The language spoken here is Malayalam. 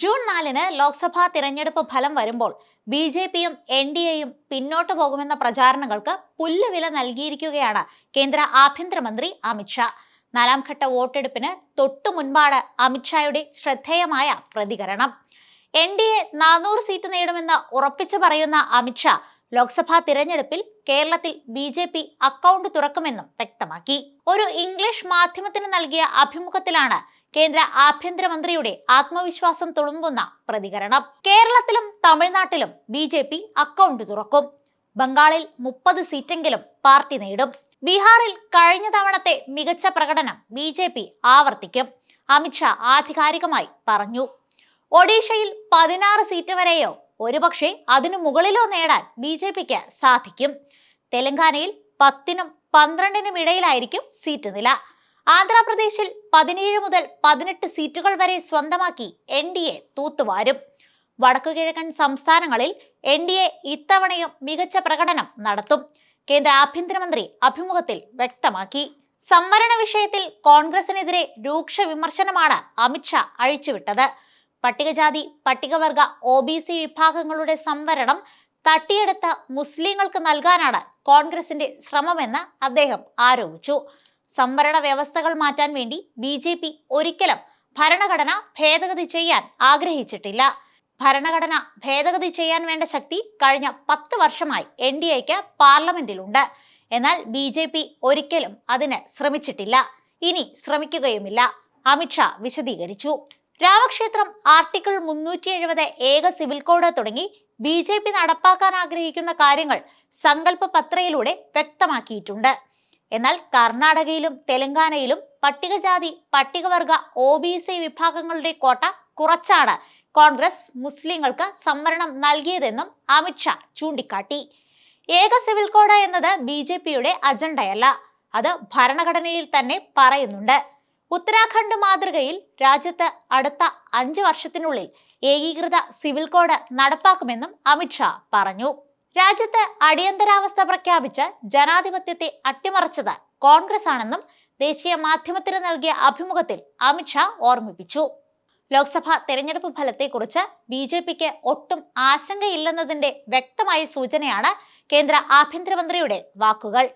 ജൂൺ നാലിന് ലോക്സഭാ തിരഞ്ഞെടുപ്പ് ഫലം വരുമ്പോൾ ബി ജെ പിയും എൻ ഡി എയും പിന്നോട്ട് പോകുമെന്ന പ്രചാരണങ്ങൾക്ക് പുല്ലുവില നൽകിയിരിക്കുകയാണ് കേന്ദ്ര ആഭ്യന്തരമന്ത്രി അമിത്ഷാ നാലാം ഘട്ട വോട്ടെടുപ്പിന് തൊട്ടു മുൻപാണ് അമിത്ഷായുടെ ശ്രദ്ധേയമായ പ്രതികരണം. എൻ ഡി എ നാനൂറ് സീറ്റ് നേടുമെന്ന് ഉറപ്പിച്ചു പറയുന്ന അമിത്ഷാ ലോക്സഭാ തിരഞ്ഞെടുപ്പിൽ കേരളത്തിൽ ബി ജെ പി അക്കൗണ്ട് തുറക്കുമെന്നും വ്യക്തമാക്കി. ഒരു ഇംഗ്ലീഷ് മാധ്യമത്തിന് നൽകിയ അഭിമുഖത്തിലാണ് കേന്ദ്ര ആഭ്യന്തരമന്ത്രിയുടെ ആത്മവിശ്വാസം തുളുമ്പുന്ന പ്രതികരണം. കേരളത്തിലും തമിഴ്നാട്ടിലും ബി ജെ പി അക്കൗണ്ട് തുറക്കും. ബംഗാളിൽ മുപ്പത് സീറ്റെങ്കിലും പാർട്ടി നേടും. ബീഹാറിൽ കഴിഞ്ഞ തവണത്തെ മികച്ച പ്രകടനം ബി ജെ പി ആവർത്തിക്കും. അമിത്ഷാ ആധികാരികമായി പറഞ്ഞു. ഒഡീഷയിൽ പതിനാറ് സീറ്റ് വരെയോ ഒരുപക്ഷെ അതിനു മുകളിലോ നേടാൻ ബി ജെ പിക്ക് സാധിക്കും. തെലങ്കാനയിൽ പത്തിനും പന്ത്രണ്ടിനും ഇടയിലായിരിക്കും സീറ്റ് നില. ആന്ധ്രാപ്രദേശിൽ പതിനേഴ് മുതൽ പതിനെട്ട് സീറ്റുകൾ വരെ സ്വന്തമാക്കി എൻ ഡി എ തൂത്തുവാരും. വടക്കുകിഴക്കൻ സംസ്ഥാനങ്ങളിൽ എൻ ഡി എ ഇത്തവണയും മികച്ച പ്രകടനം നടത്തും. കേന്ദ്ര ആഭ്യന്തരമന്ത്രി അഭിമുഖത്തിൽ വ്യക്തമാക്കി. സംവരണ വിഷയത്തിൽ കോൺഗ്രസിനെതിരെ രൂക്ഷ വിമർശനമാണ് അമിത്ഷാ അഴിച്ചുവിട്ടത്. പട്ടികജാതി പട്ടികവർഗ ഒ ബി സി വിഭാഗങ്ങളുടെ സംവരണം തട്ടിയെടുത്ത് മുസ്ലിങ്ങൾക്ക് നൽകാനാണ് കോൺഗ്രസിന്റെ ശ്രമമെന്ന് അദ്ദേഹം ആരോപിച്ചു. സംവരണ വ്യവസ്ഥകൾ മാറ്റാൻ വേണ്ടി ബി ജെ പി ഒരിക്കലും ഭരണഘടന ഭേദഗതി ചെയ്യാൻ ആഗ്രഹിച്ചിട്ടില്ല. ഭരണഘടന ഭേദഗതി ചെയ്യാൻ വേണ്ട ശക്തി കഴിഞ്ഞ പത്ത് വർഷമായി എൻ ഡി എക്ക് പാർലമെന്റിലുണ്ട്. എന്നാൽ ബി ജെ പി ഒരിക്കലും അതിന് ശ്രമിച്ചിട്ടില്ല. ഇനി ശ്രമിക്കുകയുമില്ല. അമിത്ഷാ വിശദീകരിച്ചു. രാമക്ഷേത്രം ആർട്ടിക്കിൾ മുന്നൂറ്റി എഴുപത് ഏക സിവിൽ കോഡ് തുടങ്ങി ബി ജെ പി നടപ്പാക്കാൻ ആഗ്രഹിക്കുന്ന കാര്യങ്ങൾ സങ്കല്പ പത്രയിലൂടെ വ്യക്തമാക്കിയിട്ടുണ്ട്. എന്നാൽ കർണാടകയിലും തെലങ്കാനയിലും പട്ടികജാതി പട്ടികവർഗ ഒ ബി സി വിഭാഗങ്ങളുടെ കോട്ട കുറച്ചാണ് കോൺഗ്രസ് മുസ്ലിങ്ങൾക്ക് സംവരണം നൽകിയതെന്നും അമിത്ഷാ ചൂണ്ടിക്കാട്ടി. ഏക സിവിൽ കോഡ് എന്നത് ബി ജെ പിയുടെ അജണ്ടയല്ല. അത് ഭരണഘടനയിൽ തന്നെ പറയുന്നുണ്ട്. ഉത്തരാഖണ്ഡ് മാതൃകയിൽ രാജ്യത്ത് അടുത്ത അഞ്ച് വർഷത്തിനുള്ളിൽ ഏകീകൃത സിവിൽ കോഡ് നടപ്പാക്കുമെന്നും അമിത്ഷാ പറഞ്ഞു. രാജ്യത്ത് അടിയന്തരാവസ്ഥ പ്രഖ്യാപിച്ച് ജനാധിപത്യത്തെ അട്ടിമറിച്ചത് കോൺഗ്രസ് ആണെന്നും ദേശീയ മാധ്യമത്തിന് നൽകിയ അഭിമുഖത്തിൽ അമിത്ഷാ ഓർമ്മിപ്പിച്ചു. ലോക്സഭാ തെരഞ്ഞെടുപ്പ് ഫലത്തെക്കുറിച്ച് ബി ജെ പിക്ക് ഒട്ടും ആശങ്കയില്ലെന്നതിന്റെ വ്യക്തമായ സൂചനയാണ് കേന്ദ്ര ആഭ്യന്തരമന്ത്രിയുടെ വാക്കുകൾ.